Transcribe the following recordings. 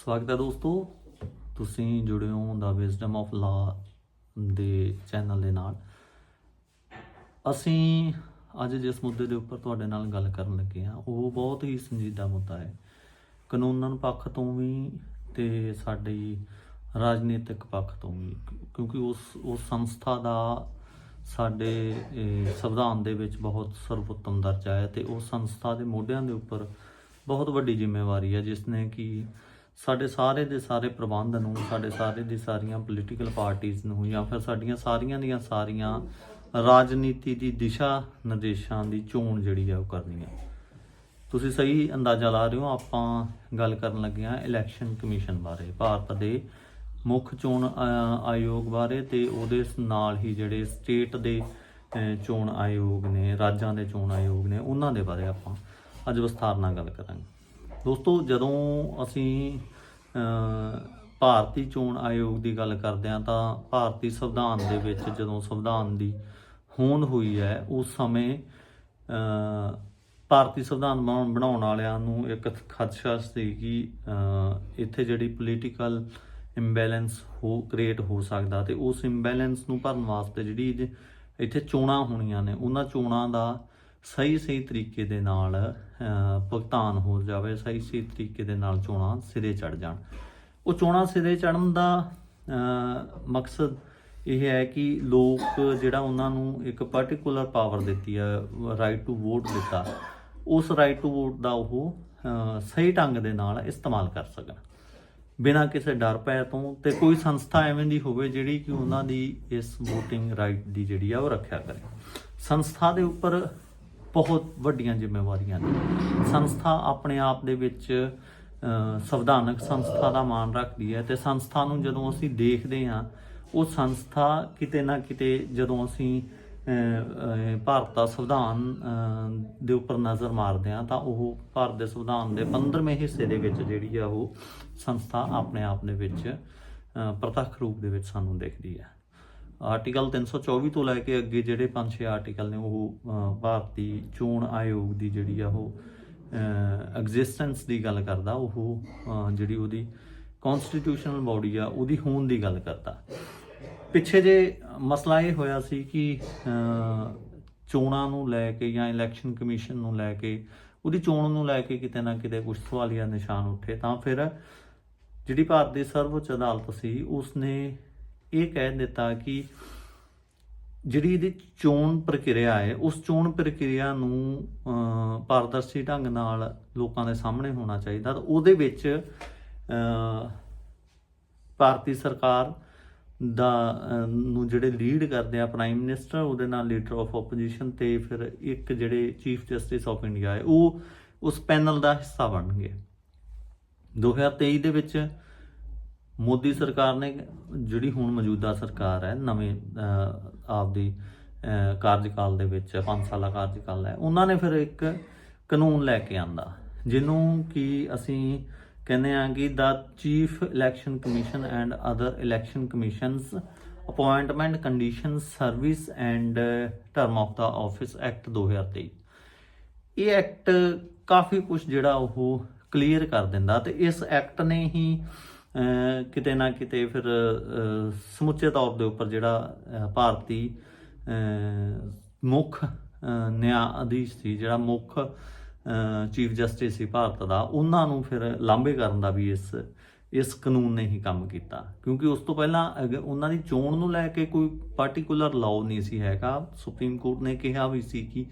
ਸਵਾਗਤ ਹੈ ਦੋਸਤੋ। ਤੁਸੀਂ ਜੁੜੇ ਹੋ ਦਾ ਵਿਜ਼ਡਮ ਆਫ ਲਾ ਦੇ ਚੈਨਲ ਦੇ ਨਾਲ। ਅਸੀਂ ਅੱਜ ਜਿਸ ਮੁੱਦੇ ਦੇ ਉੱਪਰ ਤੁਹਾਡੇ ਨਾਲ ਗੱਲ ਕਰਨ ਲੱਗੇ ਹਾਂ, ਉਹ ਬਹੁਤ ਹੀ ਸੰਜੀਦਾ ਮੁੱਦਾ ਹੈ। ਕਾਨੂੰਨਨ ਪੱਖ ਤੋਂ ਵੀ ਤੇ ਸਾਡੀ ਰਾਜਨੀਤਿਕ ਪੱਖ ਤੋਂ ਵੀ। ਕਿਉਂਕਿ ਉਸ ਉਸ ਸੰਸਥਾ ਦਾ ਸਾਡੇ ਸੰਵਿਧਾਨ ਦੇ ਵਿੱਚ ਬਹੁਤ ਸਰਵੋਤਮ ਦਰਜਾ ਹੈ ਤੇ ਉਸ ਸੰਸਥਾ ਦੇ ਮੋਢਿਆਂ ਦੇ ਉੱਪਰ ਬਹੁਤ ਵੱਡੀ ਜ਼ਿੰਮੇਵਾਰੀ ਹੈ, ਜਿਸ ਨੇ ਕਿ ਸਾਡੇ ਸਾਰੇ ਦੇ ਸਾਰੇ ਪ੍ਰਬੰਧ ਨੂੰ, ਸਾਡੇ ਸਾਰੇ ਦੀ ਸਾਰੀਆਂ ਪੋਲੀਟੀਕਲ ਪਾਰਟੀਆਂ ਨੂੰ ਜਾਂ ਫਿਰ ਸਾਡੀਆਂ ਸਾਰੀਆਂ ਦੀਆਂ ਸਾਰੀਆਂ ਰਾਜਨੀਤੀ ਦੀ ਦਿਸ਼ਾ ਨਿਰਦੇਸ਼ਾਂ ਦੀ ਚੋਣ ਜਿਹੜੀ ਆ ਉਹ ਕਰਨੀ ਹੈ ਤੁਸੀਂ ਸਹੀ ਅੰਦਾਜ਼ਾ ਲਾ ਰਹੇ ਹੋ, ਆਪਾਂ ਗੱਲ ਕਰਨ ਲੱਗੇ ਹਾਂ ਇਲੈਕਸ਼ਨ ਕਮਿਸ਼ਨ ਬਾਰੇ, ਭਾਰਤ ਦੇ ਮੁੱਖ ਚੋਣ ਆਯੋਗ ਬਾਰੇ ਤੇ ਉਹਦੇ ਨਾਲ ਹੀ ਜਿਹੜੇ ਸਟੇਟ ਦੇ ਚੋਣ ਆਯੋਗ ਨੇ, ਰਾਜਾਂ ਦੇ ਚੋਣ ਆਯੋਗ ਨੇ, ਉਹਨਾਂ ਦੇ ਬਾਰੇ ਆਪਾਂ ਅੱਜ ਵਿਸਥਾਰ ਨਾਲ ਗੱਲ ਕਰਾਂਗੇ। ਦੋਸਤੋ, ਜਦੋਂ ਅਸੀਂ ਭਾਰਤੀ ਚੋਣ ਆਯੋਗ ਦੀ ਗੱਲ ਕਰਦੇ ਹਾਂ, ਤਾਂ ਭਾਰਤੀ ਸੰਵਿਧਾਨ ਦੇ ਵਿੱਚ ਜਦੋਂ ਸੰਵਿਧਾਨ ਦੀ ਹੋਂਦ ਹੋਈ ਹੈ, ਉਸ ਸਮੇਂ ਭਾਰਤੀ ਸੰਵਿਧਾਨ ਬਣਾਉਣ ਬਣਾਉਣ ਵਾਲਿਆਂ ਨੂੰ ਇੱਕ ਖਦਸ਼ਾ ਸੀ ਕਿ ਇੱਥੇ ਜਿਹੜੀ ਪੋਲੀਟੀਕਲ ਇੰਬੈਲੈਂਸ ਹੋ ਕ੍ਰੀਏਟ ਹੋ ਸਕਦਾ ਤੇ ਉਸ ਇੰਬੈਲੈਂਸ ਨੂੰ ਭਰਨ ਵਾਸਤੇ ਜਿਹੜੀ ਇੱਥੇ ਚੋਣਾਂ ਹੋਣੀਆਂ ਨੇ, ਉਹਨਾਂ ਚੋਣਾਂ ਦਾ ਸਹੀ ਸਹੀ ਤਰੀਕੇ ਦੇ ਨਾਲ ਭੁਗਤਾਨ ਹੋ ਜਾਵੇ, ਸਹੀ ਸਹੀ ਤਰੀਕੇ ਦੇ ਨਾਲ ਚੋਣਾਂ ਸਿਰੇ ਚੜ ਜਾਣ। ਉਹ ਚੋਣਾਂ ਸਿਰੇ ਚੜਨ ਦਾ ਮਕਸਦ ਇਹ ਹੈ ਕਿ ਲੋਕ ਜਿਹੜਾ ਉਹਨਾਂ ਨੂੰ ਇੱਕ ਪਾਰਟਿਕੂਲਰ ਪਾਵਰ ਦਿੱਤੀ ਹੈ ਰਾਈਟ ਟੂ ਵੋਟ ਦਿੱਤਾ, ਉਸ ਰਾਈਟ ਟੂ ਵੋਟ ਦਾ ਉਹ ਸਹੀ ਢੰਗ ਦੇ ਨਾਲ ਇਸਤੇਮਾਲ ਕਰ ਸਕਣ। ਬਿਨਾਂ ਕਿਸੇ ਡਰ ਪੈ ਤੋਂ ਤੇ ਕੋਈ ਸੰਸਥਾ ਐਵੇਂ ਦੀ ਹੋਵੇ ਜਿਹੜੀ ਕਿ ਉਹਨਾਂ ਦੀ ਇਸ VOTING ਰਾਈਟ ਦੀ ਜਿਹੜੀ ਆ ਉਹ ਰੱਖਿਆ ਕਰੇ। ਸੰਸਥਾ ਦੇ ਉੱਪਰ ਬਹੁਤ ਵੱਡੀਆਂ ਜ਼ਿੰਮੇਵਾਰੀਆਂ ਨੇ। ਸੰਸਥਾ ਆਪਣੇ ਆਪ ਦੇ ਵਿੱਚ ਸੰਵਿਧਾਨਕ ਸੰਸਥਾ ਦਾ ਮਾਣ ਰੱਖਦੀ ਹੈ ਤੇ ਸੰਸਥਾ ਨੂੰ ਜਦੋਂ ਅਸੀਂ ਦੇਖਦੇ ਹਾਂ, ਉਹ ਸੰਸਥਾ ਕਿਤੇ ਨਾ ਕਿਤੇ ਜਦੋਂ ਅਸੀਂ ਭਾਰਤ ਦਾ ਸੰਵਿਧਾਨ ਦੇ ਉੱਪਰ ਨਜ਼ਰ ਮਾਰਦੇ ਹਾਂ, ਤਾਂ ਉਹ ਭਾਰਤ ਦੇ ਸੰਵਿਧਾਨ ਦੇ 15ਵੇਂ ਹਿੱਸੇ ਦੇ ਵਿੱਚ ਜਿਹੜੀ ਆ ਉਹ ਸੰਸਥਾ ਆਪਣੇ ਆਪ ਦੇ ਵਿੱਚ ਪ੍ਰਤੱਖ ਰੂਪ ਦੇ ਵਿੱਚ ਸਾਨੂੰ ਦਿਖਦੀ ਹੈ। ਆਰਟੀਕਲ 324 ਤੋਂ ਲੈ ਕੇ ਅੱਗੇ ਜਿਹੜੇ ਪੰਜ ਛੇ ਆਰਟੀਕਲ ਨੇ ਉਹ ਭਾਰਤੀ ਚੋਣ ਆਯੋਗ ਦੀ ਜਿਹੜੀ ਆ ਉਹ ਐਗਜ਼ਿਸਟੈਂਸ ਦੀ ਗੱਲ ਕਰਦਾ, ਉਹ ਜਿਹੜੀ ਉਹਦੀ ਕਨਸਟੀਟਿਊਸ਼ਨਲ ਬਾਡੀ ਆ, ਉਹਦੀ ਹੋਣ ਦੀ ਗੱਲ ਕਰਦਾ। ਪਿੱਛੇ ਜੇ ਮਸਲਾ ਇਹ ਹੋਇਆ ਸੀ ਕਿ ਚੋਣਾਂ ਨੂੰ ਲੈ ਕੇ ਜਾਂ ਇਲੈਕਸ਼ਨ ਕਮਿਸ਼ਨ ਨੂੰ ਲੈ ਕੇ, ਉਹਦੀ ਚੋਣ ਨੂੰ ਲੈ ਕੇ ਕਿਤੇ ਨਾ ਕਿਤੇ ਕੁਝ ਸਵਾਲੀਆ ਨਿਸ਼ਾਨ ਉੱਠੇ, ਤਾਂ ਫਿਰ ਜਿਹੜੀ ਭਾਰਤ ਦੀ ਸਰਵਉੱਚ ਅਦਾਲਤ ਸੀ, ਉਸਨੇ ਇਹ ਕਹਿ ਦਿੱਤਾ ਕਿ ਜਿਹੜੀ ਇਹਦੀ ਚੋਣ ਪ੍ਰਕਿਰਿਆ ਹੈ, ਉਸ ਚੋਣ ਪ੍ਰਕਿਰਿਆ ਨੂੰ ਪਾਰਦਰਸ਼ੀ ਢੰਗ ਨਾਲ ਲੋਕਾਂ ਦੇ ਸਾਹਮਣੇ ਹੋਣਾ ਚਾਹੀਦਾ ਤਾਂ ਉਹਦੇ ਵਿੱਚ ਭਾਰਤੀ ਸਰਕਾਰ ਦਾ ਨੂੰ ਜਿਹੜੇ ਲੀਡ ਕਰਦੇ ਆ ਪ੍ਰਾਈਮ ਮਿਨਿਸਟਰ ਉਹਦੇ ਨਾਲ ਲੀਡਰ ਆਫ ਆਪੋਜੀਸ਼ਨ ਤੇ ਫਿਰ ਇੱਕ ਜਿਹੜੇ ਚੀਫ ਜਸਟਿਸ ਆਫ ਇੰਡੀਆ ਹੈ, ਉਹ ਉਸ ਪੈਨਲ ਦਾ ਹਿੱਸਾ ਬਣਨਗੇ 2023 ਦੇ ਵਿੱਚ ਮੋਦੀ ਸਰਕਾਰ ਨੇ ਜਿਹੜੀ ਹੁਣ ਮੌਜੂਦਾ ਸਰਕਾਰ ਹੈ, ਨਵੇਂ ਆਪਦੀ ਕਾਰਜਕਾਲ ਦੇ ਵਿੱਚ 5 ਸਾਲਾ ਕਾਰਜਕਾਲ ਹੈ, ਉਹਨਾਂ ਨੇ ਫਿਰ ਇੱਕ ਕਾਨੂੰਨ ਲੈ ਕੇ ਆਂਦਾ, ਜਿਹਨੂੰ ਕਿ ਅਸੀਂ ਕਹਿੰਦੇ ਆ ਕਿ the chief election commission and other election commissions appointment condition service and term of the office act 2023 ਇਹ ਐਕਟ ਕਾਫੀ ਕੁਝ ਜਿਹੜਾ ਉਹ ਕਲੀਅਰ ਕਰ ਦਿੰਦਾ ਤੇ ਇਸ ਐਕਟ ਨੇ ਹੀ ਕਿਤੇ ਨਾ ਕਿਤੇ ਫਿਰ ਸਮੁੱਚੇ ਤੌਰ ਦੇ ਉੱਪਰ ਜਿਹੜਾ ਭਾਰਤੀ ਮੁੱਖ ਅਹ, ਨਿਆਂਧੀਸ਼ ਸੀ ਜਿਹੜਾ ਮੁੱਖ ਚੀਫ ਜਸਟਿਸ ਸੀ ਭਾਰਤ ਦਾ ਉਹਨਾਂ ਨੂੰ ਫਿਰ ਲਾਂਭੇ ਕਰਨ ਦਾ ਵੀ ਇਸ ਇਸ ਕਾਨੂੰਨ ਨੇ ਹੀ ਕੰਮ ਕੀਤਾ। ਕਿਉਂਕਿ ਉਸ ਤੋਂ ਪਹਿਲਾਂ ਅਗ- ਉਹਨਾਂ ਦੀ ਚੋਣ ਨੂੰ ਲੈ ਕੇ ਕੋਈ ਪਾਰਟਿਕੂਲਰ ਲਾਅ ਨਹੀਂ ਸੀ ਹੈਗਾ। ਸੁਪਰੀਮ ਕੋਰਟ ਨੇ ਕਿਹਾ ਵੀ ਸੀ ਕਿ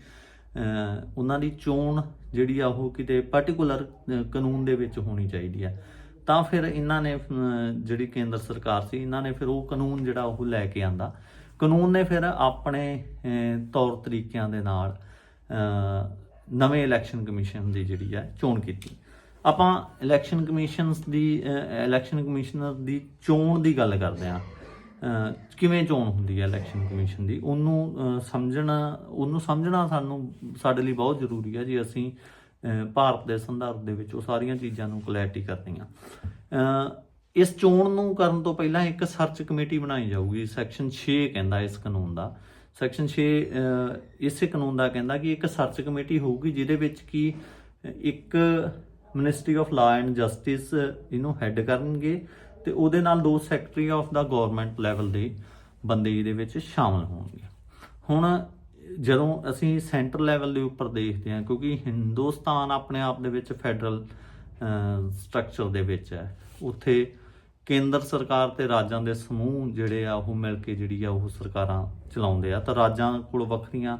ਉਹਨਾਂ ਦੀ ਚੋਣ ਜਿਹੜੀ ਆ ਉਹ ਕਿਤੇ ਪਾਰਟਿਕੂਲਰ ਕਾਨੂੰਨ ਦੇ ਵਿੱਚ ਹੋਣੀ ਚਾਹੀਦੀ ਹੈ ਤਾਂ ਫਿਰ ਇਹਨਾਂ ਨੇ ਜਿਹੜੀ ਕੇਂਦਰ ਸਰਕਾਰ ਸੀ, ਇਹਨਾਂ ਨੇ ਫਿਰ ਉਹ ਕਾਨੂੰਨ ਜਿਹੜਾ ਉਹ ਲੈ ਕੇ ਆਂਦਾ। ਕਾਨੂੰਨ ਨੇ ਫਿਰ ਆਪਣੇ ਤੌਰ ਤਰੀਕਿਆਂ ਦੇ ਨਾਲ ਨਵੇਂ ਇਲੈਕਸ਼ਨ ਕਮਿਸ਼ਨ ਦੀ ਜਿਹੜੀ ਹੈ, ਚੋਣ ਕੀਤੀ। ਆਪਾਂ ਇਲੈਕਸ਼ਨ ਕਮਿਸ਼ਨਸ ਦੀ ਇਲੈਕਸ਼ਨ ਕਮਿਸ਼ਨਰ ਦੀ ਚੋਣ ਦੀ ਗੱਲ ਕਰਦੇ ਹਾਂ। ਕਿਵੇਂ ਚੋਣ ਹੁੰਦੀ ਹੈ ਇਲੈਕਸ਼ਨ ਕਮਿਸ਼ਨ ਦੀ? ਉਹਨੂੰ ਸਮਝਣਾ ਉਹਨੂੰ ਸਮਝਣਾ ਸਾਨੂੰ ਸਾਡੇ ਲਈ ਬਹੁਤ ਜ਼ਰੂਰੀ ਹੈ ਜੇ। ਅਸੀਂ ਭਾਰਤ ਦੇ ਸੰਦਰਭ ਦੇ ਵਿੱਚ ਉਹ ਸਾਰੀਆਂ ਚੀਜ਼ਾਂ ਨੂੰ ਕਲੈਰਟੀ ਕਰਨੀਆਂ ਇਸ ਚੋਣ ਨੂੰ ਕਰਨ ਤੋਂ ਪਹਿਲਾਂ ਇੱਕ ਸਰਚ ਕਮੇਟੀ ਬਣਾਈ ਜਾਊਗੀ। ਸੈਕਸ਼ਨ 6 ਕਹਿੰਦਾ ਇਸ ਕਾਨੂੰਨ ਦਾ। ਸੈਕਸ਼ਨ 6 ਇਸੇ ਕਾਨੂੰਨ ਦਾ ਕਹਿੰਦਾ ਕਿ ਇੱਕ ਸਰਚ ਕਮੇਟੀ ਹੋਊਗੀ ਜਿਹਦੇ ਵਿੱਚ ਕੀ ਇੱਕ ministry of law and justice ਇਹਨੂੰ ਹੈੱਡ ਕਰਨਗੇ ਤੇ ਉਹਦੇ ਨਾਲ ਦੋ secretary of the government level ਦੇ ਬੰਦੇ ਇਹਦੇ ਵਿੱਚ ਸ਼ਾਮਲ ਹੋਣਗੇ। ਹੁਣ ਜਦੋਂ ਅਸੀਂ ਸੈਂਟਰ ਲੈਵਲ ਦੇ ਉੱਪਰ ਦੇਖਦੇ ਹਾਂ, ਕਿਉਂਕਿ ਹਿੰਦੁਸਤਾਨ ਆਪਣੇ ਆਪ ਦੇ ਵਿੱਚ ਫੈਡਰਲ ਸਟਰਕਚਰ ਦੇ ਵਿੱਚ ਹੈ। ਉੱਥੇ ਕੇਂਦਰ ਸਰਕਾਰ ਤੇ ਰਾਜਾਂ ਦੇ ਸਮੂਹ ਜਿਹੜੇ ਆ, ਉਹ ਮਿਲ ਕੇ ਜਿਹੜੀ ਆ, ਉਹ ਸਰਕਾਰਾਂ ਚਲਾਉਂਦੇ ਆ। ਤਾਂ ਰਾਜਾਂ ਕੋਲ ਵੱਖਰੀਆਂ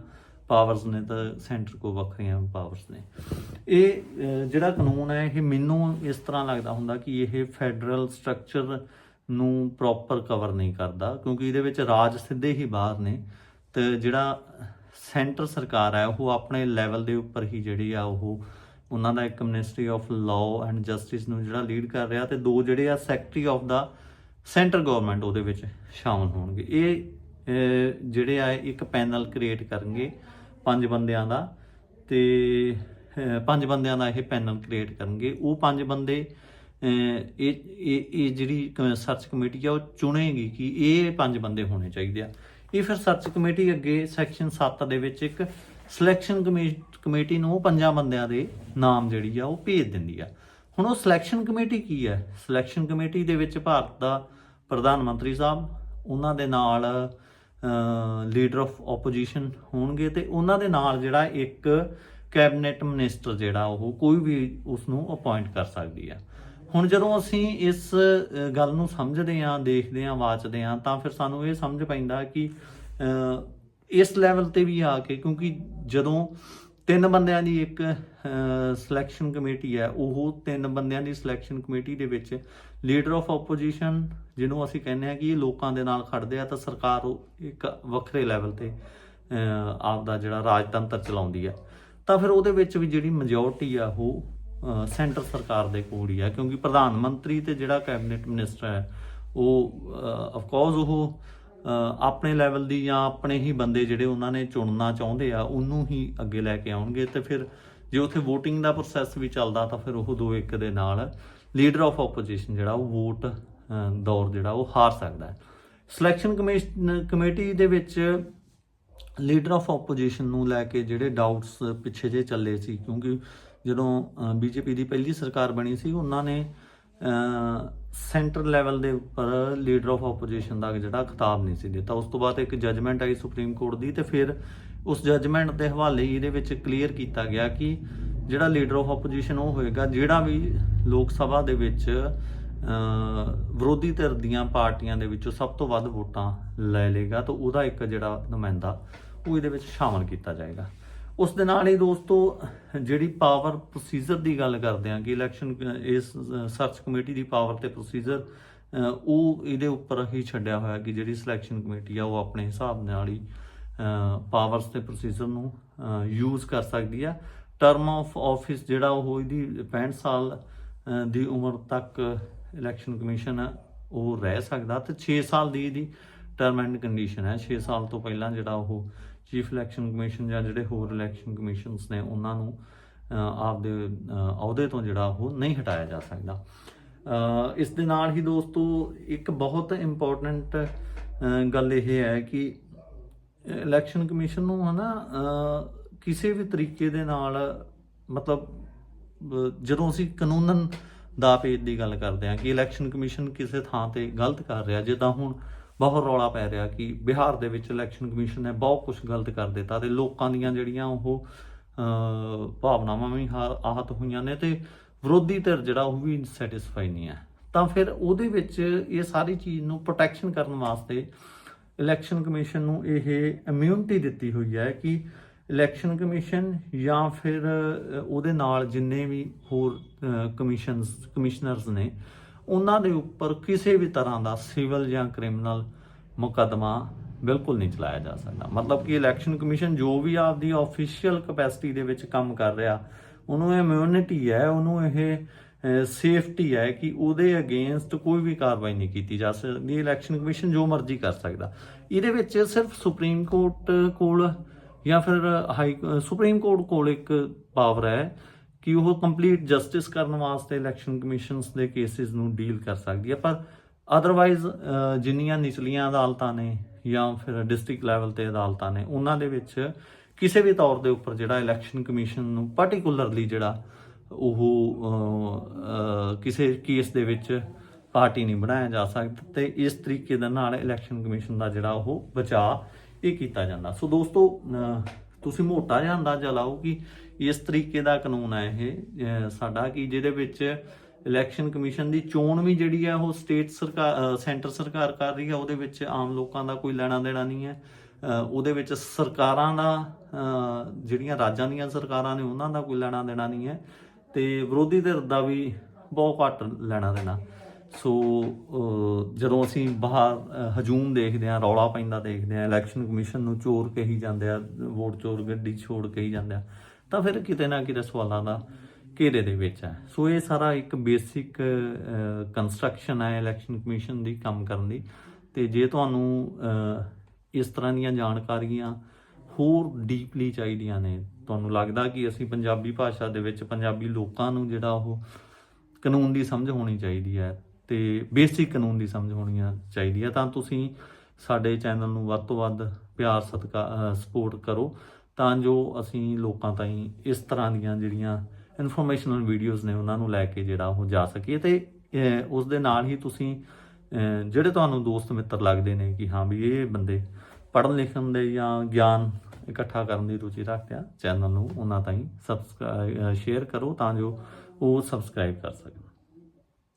ਪਾਵਰਸ ਨੇ ਤਾਂ ਸੈਂਟਰ ਕੋਲ ਵੱਖਰੀਆਂ ਪਾਵਰਸ ਨੇ। ਇਹ ਜਿਹੜਾ ਕਾਨੂੰਨ ਹੈ, ਇਹ ਮੈਨੂੰ ਇਸ ਤਰ੍ਹਾਂ ਲੱਗਦਾ ਹੁੰਦਾ ਕਿ ਇਹ ਫੈਡਰਲ ਸਟਰਕਚਰ ਨੂੰ ਪ੍ਰੋਪਰ ਕਵਰ ਨਹੀਂ ਕਰਦਾ, ਕਿਉਂਕਿ ਇਹਦੇ ਵਿੱਚ ਰਾਜ ਸਿੱਧੇ ਹੀ ਬਾਹਰ ਨੇ। ਤੇ ਜਿਹੜਾ ਸੈਂਟਰ ਸਰਕਾਰ ਹੈ, ਉਹ ਆਪਣੇ ਲੈਵਲ ਦੇ ਉੱਪਰ ਹੀ ਜਿਹੜੀ ਆ ਉਹ ਉਹਨਾਂ ਦਾ ਇੱਕ ministry of law and justice ਨੂੰ ਜਿਹੜਾ ਲੀਡ ਕਰ ਰਿਹਾ ਤੇ ਦੋ ਜਿਹੜੇ ਆ secretary of the centre government ਉਹਦੇ ਵਿੱਚ ਸ਼ਾਮਲ ਹੋਣਗੇ। ਇਹ ਜਿਹੜੇ ਆ ਇੱਕ ਪੈਨਲ ਕ੍ਰੀਏਟ ਕਰਨਗੇ ਪੰਜ ਬੰਦਿਆਂ ਦਾ ਤੇ ਪੰਜ ਬੰਦਿਆਂ ਦਾ ਇਹ ਪੈਨਲ ਕ੍ਰੀਏਟ ਕਰਨਗੇ। ਉਹ ਪੰਜ ਬੰਦੇ ਇਹ ਇਹ ਇਹ ਜਿਹੜੀ ਸਰਚ ਕਮੇਟੀ ਆ ਉਹ ਚੁਣੇਗੀ ਕਿ ਇਹ ਪੰਜ ਬੰਦੇ ਹੋਣੇ ਚਾਹੀਦੇ ਆ। ਇਹ ਫਿਰ ਸਰਚ ਕਮੇਟੀ ਅੱਗੇ ਸੈਕਸ਼ਨ 7 ਦੇ ਵਿੱਚ ਇੱਕ ਸਿਲੈਕਸ਼ਨ ਕਮੇਟੀ ਨੂੰ ਪੰਜਾਂ ਬੰਦਿਆਂ ਦੇ ਨਾਮ ਜਿਹੜੀ ਆ ਉਹ ਭੇਜ ਦਿੰਦੀ ਆ। ਹੁਣ ਉਹ ਸਿਲੈਕਸ਼ਨ ਕਮੇਟੀ ਕੀ ਹੈ ਸਿਲੈਕਸ਼ਨ ਕਮੇਟੀ ਦੇ ਵਿੱਚ ਭਾਰਤ ਦਾ ਪ੍ਰਧਾਨ ਮੰਤਰੀ ਸਾਹਿਬ, ਉਹਨਾਂ ਦੇ ਨਾਲ ਲੀਡਰ ਆਫ ਆਪੋਜੀਸ਼ਨ ਹੋਣਗੇ ਤੇ ਉਹਨਾਂ ਦੇ ਨਾਲ ਜਿਹੜਾ ਇੱਕ ਕੈਬਨਿਟ ਮਿਨਿਸਟਰ ਜਿਹੜਾ ਉਹ ਕੋਈ ਵੀ ਉਸ ਨੂੰ ਅਪਾਇੰਟ ਕਰ ਸਕਦੀ ਆ। ਹੁਣ ਜਦੋਂ ਅਸੀਂ ਇਸ ਗੱਲ ਨੂੰ ਸਮਝਦੇ ਹਾਂ ਦੇਖਦੇ ਹਾਂ ਵਾਚਦੇ ਹਾਂ ਤਾਂ ਫਿਰ ਸਾਨੂੰ ਇਹ ਸਮਝ ਪੈਂਦਾ ਕਿ ਇਸ ਲੈਵਲ ਤੇ ਵੀ ਆ ਕੇ ਕਿਉਂਕਿ ਜਦੋਂ ਤਿੰਨ ਬੰਦਿਆਂ ਦੀ ਇੱਕ ਸਿਲੈਕਸ਼ਨ ਕਮੇਟੀ ਹੈ ਉਹ ਤਿੰਨ ਬੰਦਿਆਂ ਦੀ ਸਿਲੈਕਸ਼ਨ ਕਮੇਟੀ ਦੇ ਵਿੱਚ ਲੀਡਰ ਆਫ ਆਪੋਜੀਸ਼ਨ ਜਿਹਨੂੰ ਅਸੀਂ ਕਹਿੰਦੇ ਆ ਕਿ ਇਹ ਲੋਕਾਂ ਦੇ ਨਾਲ ਖੜਦੇ ਆ ਤਾਂ ਸਰਕਾਰ ਉਹ ਇੱਕ ਵੱਖਰੇ ਲੈਵਲ ਤੇ ਅ, ਆਪ ਦਾ ਜਿਹੜਾ ਰਾਜਤੰਤਰ ਚਲਾਉਂਦੀ ਹੈ। ਤਾਂ ਫਿਰ ਉਹਦੇ ਵਿੱਚ ਵੀ ਜਿਹੜੀ ਮੈਜੋਰਟੀ ਆ ਉਹ ਸੈਂਟਰ ਸਰਕਾਰ ਦੇ ਕੋਲ ਹੀ ਆ, ਕਿਉਂਕਿ ਪ੍ਰਧਾਨ ਮੰਤਰੀ ਤੇ ਜਿਹੜਾ ਕੈਬਨਿਟ ਮਿਨਿਸਟਰ ਹੈ, ਉਹ ਆਫ ਕੋਰਸ ਉਹ ਆਪਣੇ ਲੈਵਲ ਦੀ ਜਾਂ ਆਪਣੇ ਹੀ ਬੰਦੇ ਜਿਹੜੇ ਉਹਨਾਂ ਨੇ ਚੁਣਨਾ ਚਾਹੁੰਦੇ ਆ, ਉਹਨੂੰ ਹੀ ਅੱਗੇ ਲੈ ਕੇ ਆਉਣਗੇ ਤੇ ਫਿਰ ਜੇ ਉੱਥੇ VOTING ਦਾ ਪ੍ਰੋਸੈਸ ਵੀ ਚੱਲਦਾ ਤਾਂ ਫਿਰ ਉਹ ਦੋ ਇੱਕ ਦੇ ਨਾਲ ਲੀਡਰ ਆਫ ਆਪੋਜੀਸ਼ਨ ਜਿਹੜਾ ਉਹ ਵੋਟ ਦੌਰ ਜਿਹੜਾ ਉਹ ਹਾਰ ਸਕਦਾ ਹੈ। ਸਿਲੈਕਸ਼ਨ ਕਮਿਸ਼ਨ ਕਮੇਟੀ ਦੇ ਵਿੱਚ ਲੀਡਰ ਆਫ ਆਪੋਜੀਸ਼ਨ ਨੂੰ ਲੈ ਕੇ ਜਿਹੜੇ ਡਾਊਟਸ ਪਿੱਛੇ ਜੇ ਚੱਲੇ ਸੀ, ਕਿਉਂਕਿ ਜਦੋਂ ਬੀਜੇਪੀ ਦੀ ਪਹਿਲੀ ਸਰਕਾਰ ਬਣੀ ਸੀ, ਉਹਨਾਂ ਨੇ ਸੈਂਟਰ ਲੈਵਲ ਦੇ ਉੱਪਰ ਲੀਡਰ ਆਫ ਆਪੋਜੀਸ਼ਨ ਦਾ ਜਿਹੜਾ ਖਿਤਾਬ ਨਹੀਂ ਸੀ ਦਿੱਤਾ। ਉਸ ਤੋਂ ਬਾਅਦ ਇੱਕ ਜੱਜਮੈਂਟ ਆਈ ਸੁਪਰੀਮ ਕੋਰਟ ਦੀ ਤੇ ਫਿਰ ਉਸ ਜੱਜਮੈਂਟ ਦੇ ਹਵਾਲੇ ਇਹਦੇ ਵਿੱਚ ਕਲੀਅਰ ਕੀਤਾ ਗਿਆ ਕਿ ਜਿਹੜਾ ਲੀਡਰ ਆਫ ਆਪੋਜੀਸ਼ਨ ਉਹ ਹੋਏਗਾ, ਜਿਹੜਾ ਵੀ ਲੋਕ ਸਭਾ ਦੇ ਵਿੱਚ ਵਿਰੋਧੀ ਧਿਰ ਦੀਆਂ ਪਾਰਟੀਆਂ ਦੇ ਵਿੱਚੋਂ ਸਭ ਤੋਂ ਵੱਧ ਵੋਟਾਂ ਲੈ ਲੇਗਾ ਤਾਂ ਉਹਦਾ ਇੱਕ ਜਿਹੜਾ ਨੁਮਾਇੰਦਾ ਉਹ ਇਹਦੇ ਵਿੱਚ ਸ਼ਾਮਲ ਕੀਤਾ ਜਾਏਗਾ। ਉਸ ਦੇ ਨਾਲ ਹੀ ਦੋਸਤੋ ਜਿਹੜੀ ਪਾਵਰ ਪ੍ਰੋਸੀਜਰ ਦੀ ਗੱਲ ਕਰਦੇ ਹਾਂ ਕਿ ਇਲੈਕਸ਼ਨ ਇਸ ਸਰਚ ਕਮੇਟੀ ਦੀ ਪਾਵਰ ਤੇ ਪ੍ਰੋਸੀਜਰ ਉਹ ਇਹਦੇ ਉੱਪਰ ਹੀ ਛੱਡਿਆ ਹੋਇਆ ਕਿ ਜਿਹੜੀ ਸਿਲੈਕਸ਼ਨ ਕਮੇਟੀ ਆ ਉਹ ਆਪਣੇ ਹਿਸਾਬ ਨਾਲ ਹੀ ਪਾਵਰਸ ਤੇ ਪ੍ਰੋਸੀਜਰ ਨੂੰ ਯੂਜ਼ ਕਰ ਸਕਦੀ ਆ। ਟਰਮ ਆਫ ਆਫਿਸ ਜਿਹੜਾ ਉਹ ਇਹਦੀ 65 ਸਾਲ ਦੀ ਉਮਰ ਤੱਕ ਇਲੈਕਸ਼ਨ ਕਮਿਸ਼ਨ ਉਹ ਰਹਿ ਸਕਦਾ ਤੇ 6 ਸਾਲ ਦੀ ਇਹਦੀ ਟਰਮ ਐਂਡ ਕੰਡੀਸ਼ਨ ਹੈ। 6 ਸਾਲ ਤੋਂ ਪਹਿਲਾਂ ਜਿਹੜਾ ਉਹ ਚੀਫ ਇਲੈਕਸ਼ਨ ਕਮਿਸ਼ਨ ਜਾਂ ਜਿਹੜੇ ਹੋਰ ਇਲੈਕਸ਼ਨ ਕਮਿਸ਼ਨਸ ਨੇ ਉਹਨਾਂ ਨੂੰ ਆਪਦੇ ਅਹੁਦੇ ਤੋਂ ਜਿਹੜਾ ਉਹ ਨਹੀਂ ਹਟਾਇਆ ਜਾ ਸਕਦਾ। ਇਸ ਦੇ ਨਾਲ ਹੀ ਦੋਸਤੋ ਇੱਕ ਬਹੁਤ ਇੰਪੋਰਟੈਂਟ ਗੱਲ ਇਹ ਹੈ ਕਿ ਇਲੈਕਸ਼ਨ ਕਮਿਸ਼ਨ ਨੂੰ ਹਨਾ ਅ, ਕਿਸੇ ਵੀ ਤਰੀਕੇ ਦੇ ਨਾਲ ਮਤਲਬ ਜਦੋਂ ਅਸੀਂ ਕਾਨੂੰਨਨ ਦਾ ਪੇਜ ਦੀ ਗੱਲ ਕਰਦੇ ਹਾਂ ਕਿ ਇਲੈਕਸ਼ਨ ਕਮਿਸ਼ਨ ਕਿਸੇ ਥਾਂ ਤੇ ਗਲਤ ਕਰ ਰਿਹਾ ਜਿੱਦਾਂ ਹੁਣ ਬਹੁਤ ਰੌਲਾ ਪੈ ਰਿਹਾ ਕਿ ਬਿਹਾਰ ਦੇ ਵਿੱਚ ਇਲੈਕਸ਼ਨ ਕਮਿਸ਼ਨ ਨੇ ਬਹੁਤ ਕੁਝ ਗਲਤ ਕਰ ਦਿੱਤਾ ਤੇ ਲੋਕਾਂ ਦੀਆਂ ਜਿਹੜੀਆਂ ਉਹ ਭਾਵਨਾਵਾਂ ਵੀ ਹਾ- ਆਹਤ ਹੋਈਆਂ ਨੇ ਤੇ ਵਿਰੋਧੀ ਧਿਰ ਜਿਹੜਾ ਉਹ ਵੀ ਸੈਟੀਸਫਾਈ ਨਹੀਂ ਹੈ। ਤਾਂ ਫਿਰ ਉਹਦੇ ਵਿੱਚ ਇਹ ਸਾਰੀ ਚੀਜ਼ ਨੂੰ ਪ੍ਰੋਟੈਕਸ਼ਨ ਕਰਨ ਵਾਸਤੇ ਇਲੈਕਸ਼ਨ ਕਮਿਸ਼ਨ ਨੂੰ ਇਹ ਇਮਿਊਨਿਟੀ ਦਿੱਤੀ ਹੋਈ ਹੈ ਕਿ ਇਲੈਕਸ਼ਨ ਕਮਿਸ਼ਨ ਜਾਂ ਫਿਰ ਉਹਦੇ ਨਾਲ ਜਿੰਨੇ ਵੀ ਹੋਰ ਕਮਿਸ਼ਨਸ ਕਮਿਸ਼ਨਰਸ ਨੇ ਉਹਨਾਂ ਦੇ ਉੱਪਰ ਕਿਸੇ ਵੀ ਤਰ੍ਹਾਂ ਦਾ ਸਿਵਲ ਜਾਂ ਕ੍ਰਿਮੀਨਲ ਮੁਕੱਦਮਾ ਬਿਲਕੁਲ ਨਹੀਂ ਚਲਾਇਆ ਜਾ ਸਕਦਾ। ਮਤਲਬ ਕਿ ਇਲੈਕਸ਼ਨ ਕਮਿਸ਼ਨ ਜੋ ਵੀ ਆਪਦੀ ਆਫੀਸ਼ੀਅਲ ਕਪੈਸਿਟੀ ਦੇ ਵਿੱਚ ਕੰਮ ਕਰ ਰਿਹਾ, ਉਹਨੂੰ ਇਹ ਇਮਿਊਨਿਟੀ ਹੈ, ਉਹਨੂੰ ਇਹ ਸੇਫਟੀ ਹੈ ਕਿ ਉਹਦੇ ਅਗੇਂਸਟ ਕੋਈ ਵੀ ਕਾਰਵਾਈ ਨਹੀਂ ਕੀਤੀ ਜਾ ਸਕਦੀ, ਇਲੈਕਸ਼ਨ ਕਮਿਸ਼ਨ ਜੋ ਮਰਜ਼ੀ ਕਰ ਸਕਦਾ। ਇਹਦੇ ਵਿੱਚ ਸਿਰਫ ਸੁਪਰੀਮ ਕੋਰਟ ਕੋਲ ਜਾਂ ਫਿਰ ਹਾਈ ਸੁਪਰੀਮ ਕੋਰਟ ਕੋਲ ਇੱਕ ਪਾਵਰ ਹੈ ਕਿ ਉਹ ਕੰਪਲੀਟ ਜਸਟਿਸ ਕਰਨ ਵਾਸਤੇ ਇਲੈਕਸ਼ਨ ਕਮਿਸ਼ਨਸ ਦੇ ਕੇਸਿਸ ਨੂੰ ਡੀਲ ਕਰ ਸਕਦੀ ਹੈ, ਪਰ ਅਦਰਵਾਈਜ਼ ਜਿੰਨੀਆਂ ਨਿਚਲੀਆਂ ਅਦਾਲਤਾਂ ਨੇ ਜਾਂ ਫਿਰ ਡਿਸਟ੍ਰਿਕਟ ਲੈਵਲ ਤੇ ਅਦਾਲਤਾਂ ਨੇ, ਉਹਨਾਂ ਦੇ ਵਿੱਚ ਕਿਸੇ ਵੀ ਤੌਰ ਦੇ ਉੱਪਰ ਜਿਹੜਾ ਇਲੈਕਸ਼ਨ ਕਮਿਸ਼ਨ ਨੂੰ ਪਾਰਟਿਕੂਲਰਲੀ ਜਿਹੜਾ ਉਹ ਕਿਸੇ ਕੇਸ ਦੇ ਵਿੱਚ ਪਾਰਟੀ ਨਹੀਂ ਬਣਾਇਆ ਜਾ ਸਕਦਾ ਤੇ ਇਸ ਤਰੀਕੇ ਦੇ ਨਾਲ ਇਲੈਕਸ਼ਨ ਕਮਿਸ਼ਨ ਦਾ ਜਿਹੜਾ ਉਹ ਬਚਾਅ ਇਹ ਕੀਤਾ ਜਾਂਦਾ। ਸੋ ਦੋਸਤੋ ਤੁਸੀਂ ਮੋਟਾ ਜਿਹਾ ਅੰਦਾਜ਼ਾ ਲਾਓ ਕਿ ਇਸ ਤਰੀਕੇ ਦਾ ਕਾਨੂੰਨ ਹੈ ਇਹ ਸਾਡਾ ਕਿ ਜਿਹਦੇ ਵਿੱਚ ਇਲੈਕਸ਼ਨ ਕਮਿਸ਼ਨ ਦੀ ਚੋਣ ਵੀ ਜਿਹੜੀ ਹੈ ਉਹ ਸਟੇਟ ਸਰਕਾਰ ਸੈਂਟਰ ਸਰਕਾਰ ਕਰ ਰਹੀ ਹੈ ਉਹਦੇ ਵਿੱਚ ਆਮ ਲੋਕਾਂ ਦਾ ਕੋਈ ਲੈਣਾ ਦੇਣਾ ਨਹੀਂ ਹੈ। ਉਹਦੇ ਵਿੱਚ ਸਰਕਾਰਾਂ ਦਾ ਜਿਹੜੀਆਂ ਰਾਜਾਂ ਦੀਆਂ ਸਰਕਾਰਾਂ ਨੇ ਉਹਨਾਂ ਦਾ ਕੋਈ ਲੈਣਾ ਦੇਣਾ ਨਹੀਂ ਹੈ ਤੇ ਵਿਰੋਧੀ ਧਿਰ ਦਾ ਵੀ ਬਹੁਤ ਘੱਟ ਲੈਣਾ ਦੇਣਾ। ਸੋ ਜਦੋਂ ਅਸੀਂ ਬਾਹਰ ਹਜੂਮ ਦੇਖਦੇ ਹਾਂ, ਰੌਲਾ ਪੈਂਦਾ ਦੇਖਦੇ ਹਾਂ ਇਲੈਕਸ਼ਨ ਕਮਿਸ਼ਨ ਨੂੰ ਚੋਰ ਕਹੀ ਜਾਂਦੇ ਆ, ਵੋਟ ਚੋਰ ਗੱਡੀ ਛੋੜ ਕਹੀ ਜਾਂਦੇ ਆ, ਤਾਂ ਫਿਰ ਕਿਤੇ ਨਾ ਕਿਤੇ ਸਵਾਲਾਂ ਦਾ ਘੇਰੇ ਦੇ ਵਿੱਚ ਹੈ। ਸੋ ਇਹ ਸਾਰਾ ਇੱਕ ਬੇਸਿਕ ਕੰਸਟਰਕਸ਼ਨ ਹੈ ਇਲੈਕਸ਼ਨ ਕਮਿਸ਼ਨ ਦੀ ਕੰਮ ਕਰਨ ਦੀ। ਤੇ ਜੇ ਤੁਹਾਨੂੰ ਇਸ ਤਰ੍ਹਾਂ ਦੀਆਂ ਜਾਣਕਾਰੀਆਂ ਹੋਰ ਡੀਪਲੀ ਚਾਹੀਦੀਆਂ ਨੇ, ਤੁਹਾਨੂੰ ਲੱਗਦਾ ਕਿ ਅਸੀਂ ਪੰਜਾਬੀ ਭਾਸ਼ਾ ਦੇ ਵਿੱਚ ਪੰਜਾਬੀ ਲੋਕਾਂ ਨੂੰ ਜਿਹੜਾ ਉਹ ਕਾਨੂੰਨ ਦੀ ਸਮਝ ਹੋਣੀ ਚਾਹੀਦੀ ਹੈ ਤੇ ਬੇਸਿਕ ਕਾਨੂੰਨ ਦੀ ਸਮਝ ਹੋਣੀ ਚਾਹੀਦੀ ਹੈ ਤਾਂ ਤੁਸੀਂ ਸਾਡੇ ਚੈਨਲ ਨੂੰ ਵੱਧ ਤੋਂ ਵੱਧ ਪਿਆਰ ਸਤਿਕਾਰ ਸਪੋਰਟ ਕਰੋ। ਤਾਂ ਜੋ ਅਸੀਂ ਲੋਕਾਂ ਤਾਈਂ ਇਸ ਤਰ੍ਹਾਂ ਦੀਆਂ ਜਿਹੜੀਆਂ ਇਨਫੋਰਮੇਸ਼ਨਲ ਵੀਡੀਓਜ਼ ਨੇ ਉਹਨਾਂ ਨੂੰ ਲੈ ਕੇ ਜਿਹੜਾ ਉਹ ਜਾ ਸਕੀਏ ਤੇ ਉਸ ਦੇ ਨਾਲ ਹੀ ਤੁਸੀਂ ਜਿਹੜੇ ਤੁਹਾਨੂੰ ਦੋਸਤ ਮਿੱਤਰ ਲੱਗਦੇ ਨੇ ਕਿ ਹਾਂ ਵੀ ਇਹ ਬੰਦੇ ਪੜ੍ਹਨ ਲਿਖਣ ਦੇ ਜਾਂ ਗਿਆਨ ਇਕੱਠਾ ਕਰਨ ਦੀ ਰੁਚੀ ਰੱਖਦੇ ਆ, ਚੈਨਲ ਨੂੰ ਉਹਨਾਂ ਤਾਈਂ ਸਬਸਕ੍ਰਾਈਬ ਸ਼ੇਅਰ ਕਰੋ ਤਾਂ ਜੋ ਉਹ ਸਬਸਕ੍ਰਾਈਬ ਕਰ ਸਕਣ।